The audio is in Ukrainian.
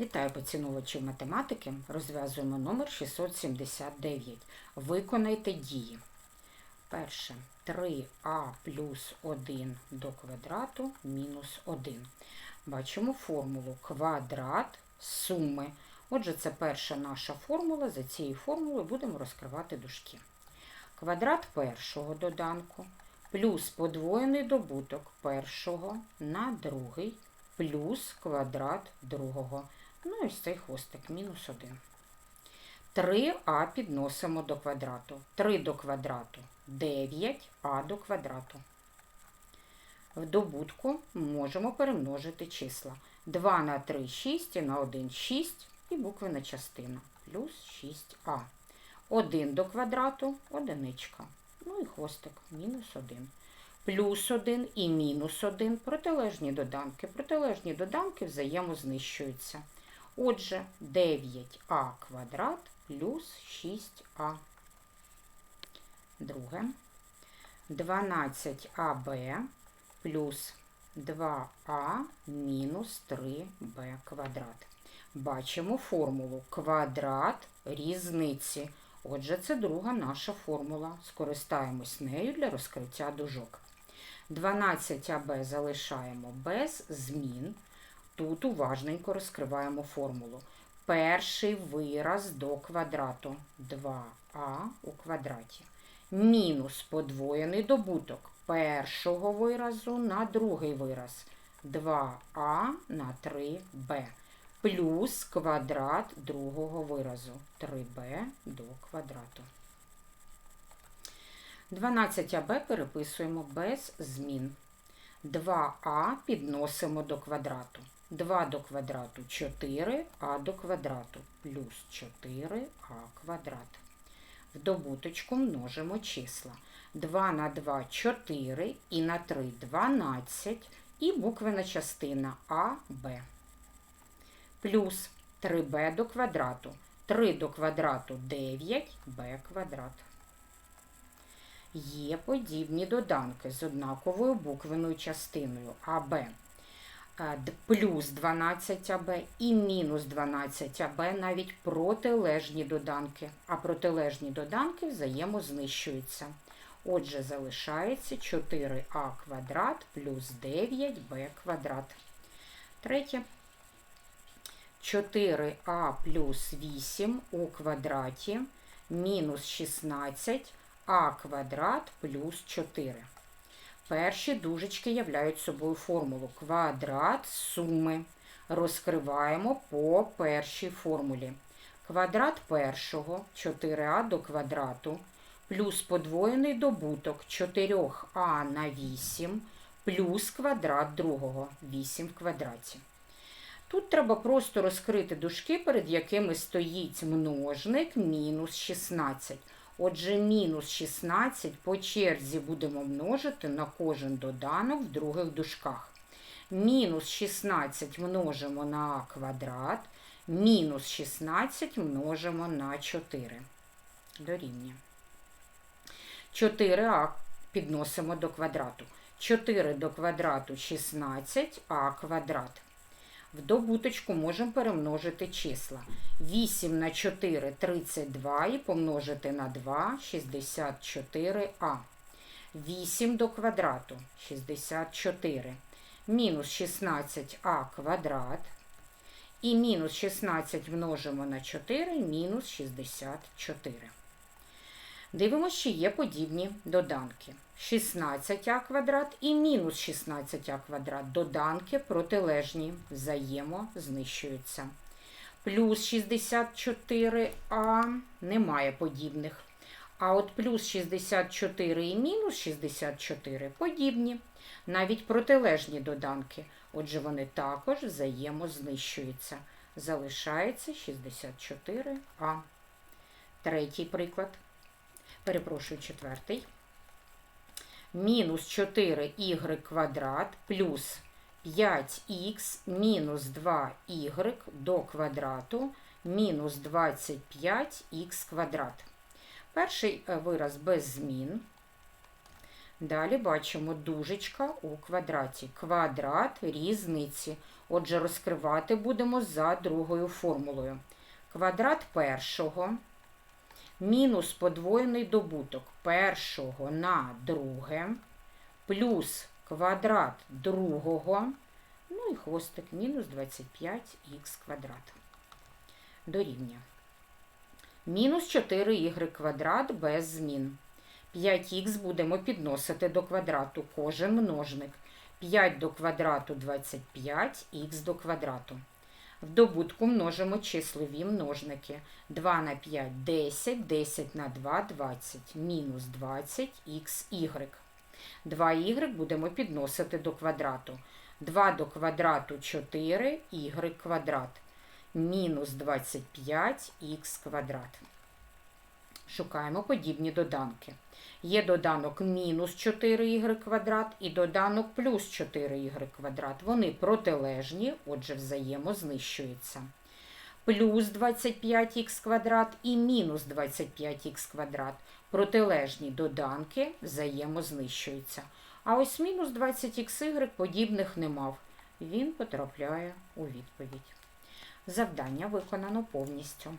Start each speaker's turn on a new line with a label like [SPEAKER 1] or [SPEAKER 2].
[SPEAKER 1] Вітаю поціновувачів математики. Розв'язуємо номер 679. Виконайте дії. Перше. 3а плюс 1 до квадрату мінус 1. Бачимо формулу квадрат суми. Отже, це перша наша формула. За цією формулою будемо розкривати дужки. Квадрат першого доданку плюс подвоєний добуток першого на другий плюс квадрат другого. Ну ось цей хвостик мінус 1. 3а підносимо до квадрату. 3 до квадрату 9а до квадрату. В добутку можемо перемножити числа. 2 на 3 6 і на 1 6 і буквена частина плюс 6а. 1 до квадрату одиничка. Ну і хвостик мінус 1. Плюс 1 і мінус 1 протилежні доданки. Протилежні доданки взаємознищуються. Отже, 9а квадрат плюс 6а. Друге. 12аб плюс 2а мінус 3b квадрат. Бачимо формулу квадрат різниці. Отже, це друга наша формула. Скористаємось нею для розкриття дужок. 12аб залишаємо без змін. Тут уважненько розкриваємо формулу. Перший вираз до квадрату 2а у квадраті. Мінус подвоєний добуток першого виразу на другий вираз 2а на 3b. Плюс квадрат другого виразу 3b до квадрату. 12аб переписуємо без змін. 2а підносимо до квадрату. 2 до квадрату 4, а до квадрату плюс 4а квадрат. В добуточку множимо числа. 2 на 2 4 і на 3 12 і буквена частина А, Б. Плюс 3b до квадрату. 3 до квадрату 9, b квадрат. Є подібні доданки з однаковою буквеною частиною АБ. Плюс 12АБ і мінус 12АБ навіть протилежні доданки, а протилежні доданки взаємознищуються. Отже, залишається 4а квадрат плюс 9b квадрат. Третє. 4а плюс 8 у квадраті мінус 16 а квадрат плюс 4. Перші дужечки являють собою формулу квадрат суми. Розкриваємо по першій формулі. Квадрат першого 4а до квадрату плюс подвоєний добуток 4а на 8 плюс квадрат другого 8 в квадраті. Тут треба просто розкрити дужки, перед якими стоїть множник мінус 16. Отже, мінус 16 по черзі будемо множити на кожен доданок в других дужках. Мінус 16 множимо на а квадрат, мінус 16 множимо на 4. Дорівнює. 4а підносимо до квадрату. 4 до квадрату 16, а квадрат. В добуточку можемо перемножити числа. 8 на 4 32 і помножити на 2 64а. 8 до квадрату 64. Мінус 16а квадрат. І мінус 16 множимо на 4, мінус 64. Дивимося, чи є подібні доданки. 16а квадрат і мінус 16а квадрат. Доданки протилежні, взаємознищуються. Плюс 64а немає подібних. А от плюс 64 і мінус 64 подібні. Навіть протилежні доданки. Отже, вони також взаємознищуються. Залишається 64а. Третій приклад. Перепрошую, четвертий мінус 4y квадрат плюс 5х мінус 2y до квадрату мінус 25х квадрат. Перший е, вираз без змін. Далі бачимо дужечка у квадраті. Квадрат різниці. Отже, розкривати будемо за другою формулою. Квадрат першого мінус подвоєний добуток першого на друге плюс квадрат другого, ну і хвостик мінус 25х квадрат. Дорівнює. Мінус 4y квадрат без змін. 5х будемо підносити до квадрату кожен множник. 5 до квадрату 25, х до квадрату. В добутку множимо числові множники. 2 на 5 – 10, 10 на 2 – 20, мінус 20 xy. 2y будемо підносити до квадрату. 2 до квадрату 4, y квадрат. Мінус 25 х квадрат. Шукаємо подібні доданки. Є доданок мінус 4y квадрат і доданок плюс 4y квадрат. Вони протилежні, отже, взаємознищуються. Плюс 25х квадрат і мінус 25х квадрат. Протилежні доданки взаємознищуються. А ось мінус 20xy подібних не мав. Він потрапляє у відповідь. Завдання виконано повністю.